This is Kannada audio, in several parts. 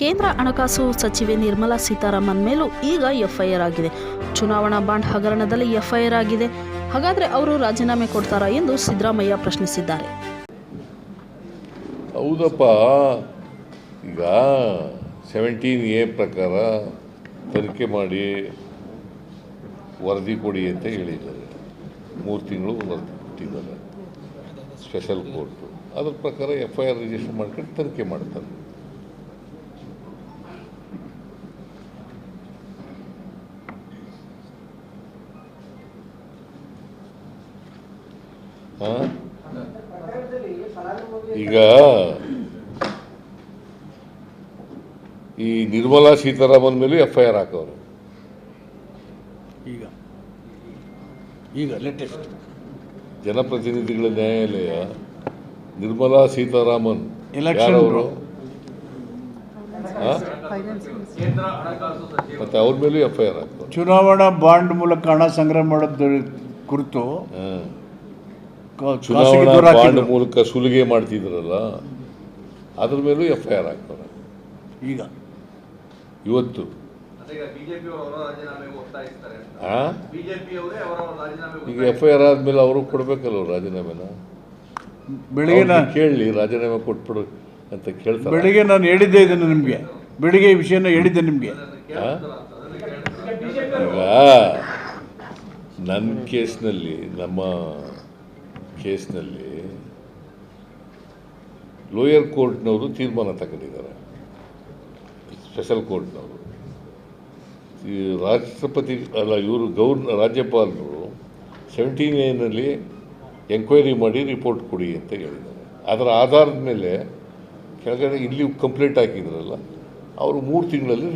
ಕೇಂದ್ರ ಹಣಕಾಸು ಸಚಿವೆ ನಿರ್ಮಲಾ ಸೀತಾರಾಮನ್ ಮೇಲೂ ಈಗ ಎಫ್ಐಆರ್ ಆಗಿದೆ. ಚುನಾವಣಾ ಬಾಂಡ್ ಹಗರಣದಲ್ಲಿ ಎಫ್ಐಆರ್ ಆಗಿದೆ. ಹಾಗಾದರೆ ಅವರು ರಾಜೀನಾಮೆ ಕೊಡ್ತಾರಾ ಎಂದು ಸಿದ್ದರಾಮಯ್ಯ ಪ್ರಶ್ನಿಸಿದ್ದಾರೆ. ಹೌದಪ್ಪ. ಈಗ ಸೆವೆಂಟೀನ್ ಎ ಪ್ರಕಾರ ತನಿಖೆ ಮಾಡಿ ವರದಿ ಕೊಡಿ ಅಂತ ಹೇಳಿದ್ದಾರೆ. ಮೂರು ತಿಂಗಳು ವರದಿ ಕೊಟ್ಟಿದ್ದಾರೆ. ಸ್ಪೆಷಲ್ ಕೋರ್ಟು ಅದ್ರ ಪ್ರಕಾರ ಎಫ್ ಐ ಆರ್ ರಿಜಿಸ್ಟರ್ ಮಾಡ್ಕೊಂಡು ತನಿಖೆ ಮಾಡ್ತಾರೆ. ಈಗ ಈ ನಿರ್ಮಲಾ ಸೀತಾರಾಮನ್ ಮೇಲೆ ಎಫ್ ಐ ಆರ್ ಹಾಕವ್ರೆ. ಈಗ. ಈಗ ಲೇಟೆಸ್ಟ್ ಜನಪ್ರತಿನಿಧಿಗಳ ನ್ಯಾಯಾಲಯ ನಿರ್ಮಲಾ ಸೀತಾರಾಮನ್ bro. ಮತ್ತೆ ಅವ್ರ ಮೇಲೂ ಎಫ್ ಐ ಆರ್ ಚುನಾವಣಾ ಬಾಂಡ್ ಮೂಲಕ ಹಣ ಸಂಗ್ರಹ ಮಾಡೋದ್ರ ಕುರಿತು ಚುನಾವಣಾ ಬಾಂಡ್ ಮೂಲಕ ಸುಲಿಗೆ ಮಾಡ್ತಿದ್ರಲ್ಲ ಅದ್ರ ಮೇಲೂ ಎಫ್ ಐ ಆರ್ ಹಾಕ್ತಾರೆ. ಈಗ. ಇವತ್ತು. ಈಗ ಬಿಜೆಪಿ ಅವರ ರಾಜೀನಾಮೆಗೆ ಒತ್ತಾಯಿಸ್ತಾರೆ ಅಂತ. ಬಿಜೆಪಿ ಅವರೇ ಅವರ ರಾಜೀನಾಮೆಗೆ ಈಗ ಎಫ್ ಐ ಆರ್ ಆದ್ಮೇಲೆ ಅವರು ಕೊಡ್ಬೇಕಲ್ಲ ರಾಜೀನಾಮೆನ? ಬೆಳಿಗ್ಗೆ ನಾನು ಕೇಳಲಿ ರಾಜೀನಾಮೆ ಕೊಟ್ಬಿಡು ಅಂತ ಕೇಳ್ತಾರೆ. ಬೆಳಿಗ್ಗೆ ನಾನು ಹೇಳಿದ್ದೆ ಇದನ್ನು ನಿಮಗೆ. ಬೆಳಿಗ್ಗೆ ಈ ವಿಷಯನ ಹೇಳಿದ್ದೆ ನಿಮಗೆ? ಈಗ ನನ್ನ ಕೇಸ್ನಲ್ಲಿ ನಮ್ಮ ಕೇಸ್ನಲ್ಲಿ ಲೋಯರ್ ಕೋರ್ಟ್ನವರು ತೀರ್ಮಾನ ತಗೊಂಡಿದ್ದಾರೆ. ಸ್ಪೆಷಲ್ ಕೋರ್ಟ್ನವರು. ಈ ರಾಷ್ಟ್ರಪತಿ ಅಲ್ಲ ಇವರು ಗೌರ್ನ ರಾಜ್ಯಪಾಲರು ಸೆವೆಂಟೀನ್ ಏನಲ್ಲಿ ಎಂಕ್ವೈರಿ ಮಾಡಿ ರಿಪೋರ್ಟ್ ಕೊಡಿ ಅಂತ ಹೇಳಿದ್ದಾರೆ. ಅದರ ಆಧಾರದ ಮೇಲೆ ಕೆಳಗಡೆ ಇಲ್ಲಿ ಕಂಪ್ಲೇಂಟ್ ಹಾಕಿದ್ರಲ್ಲ ಅವರು ಮೂರು ತಿಂಗಳಲ್ಲಿ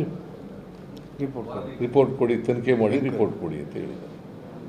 ರಿಪೋರ್ಟ್ ರಿಪೋರ್ಟ್ ಕೊಡಿ ತನಿಖೆ ಮಾಡಿ ರಿಪೋರ್ಟ್ ಕೊಡಿ ಅಂತ ಹೇಳಿದ್ದಾರೆ.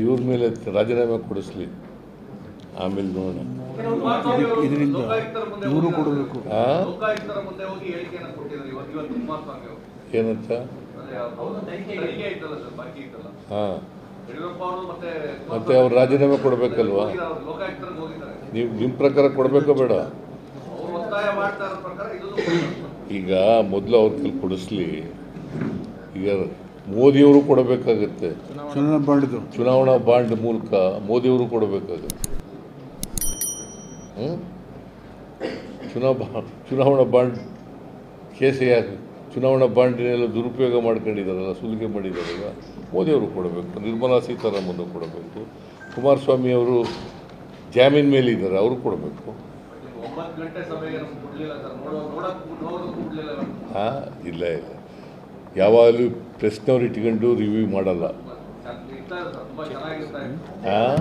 ಇವ್ರ ಮೇಲೆ ರಾಜೀನಾಮೆ ಕೊಡಿಸ್ಲಿ. ಆಮೇಲೆ ನೋಡೋಣ. ಇದರಿಂದ ಇವರು ಕೊಡಬೇಕು. ಆ? ಮುಂದೆ ಹೋಗಿ ಹೇಳಿಕೆಯನ್ನು ಕೊಟ್ಟಿದ್ದಾರೆ ಇವತ್ತು ಇವತ್ತು ಕುಮಾರಸ್ವಾಮಿ ಅವರು ಏನಂತ ಹಾಂ. ಮತ್ತೆ ಮತ್ತೆ ಅವ್ರು ರಾಜೀನಾಮೆ ಕೊಡಬೇಕಲ್ವಾ? ನೀವು ನಿಮ್ಮ ಪ್ರಕಾರ ಕೊಡಬೇಕೋ ಬೇಡ? ಈಗ ಮೊದಲು ಅವ್ರ ಕೈಲಿ ಕೊಡಿಸ್ಲಿ. ಈಗ ಮೋದಿಯವರು ಕೊಡಬೇಕಾಗುತ್ತೆ. ಚುನಾವಣಾ ಬಾಂಡ್ ಮೂಲಕ ಮೋದಿಯವರು ಕೊಡಬೇಕಾಗುತ್ತೆ. ಹ್ಮ್? ಚುನಾವ ಚುನಾವಣಾ ಬಾಂಡ್ ಕೇಸೇ ಯಾಕೆ ಚುನಾವಣಾ ಬಾಂಡಿನೆಲ್ಲ ದುರುಪಯೋಗ ಮಾಡ್ಕೊಂಡಿದ್ದಾರಲ್ಲ ಸುಲಿಗೆ ಮಾಡಿದಾರಲ್ಲ ಮೋದಿಯವರು ಕೊಡಬೇಕು. ನಿರ್ಮಲಾ ಸೀತಾರಾಮನ್ ಕೊಡಬೇಕು. ಕುಮಾರಸ್ವಾಮಿ ಅವರು ಜಾಮೀನ್ ಮೇಲೆ ಇದ್ದಾರೆ ಅವರು ಕೊಡಬೇಕು. ಹಾಂ ಇಲ್ಲ ಇಲ್ಲ. ಯಾವಾಗಲೂ ಪ್ರೆಸ್ನವ್ರು ಇಟ್ಕೊಂಡು ರಿವ್ಯೂ ಮಾಡಲ್ಲ. ಹಾಂ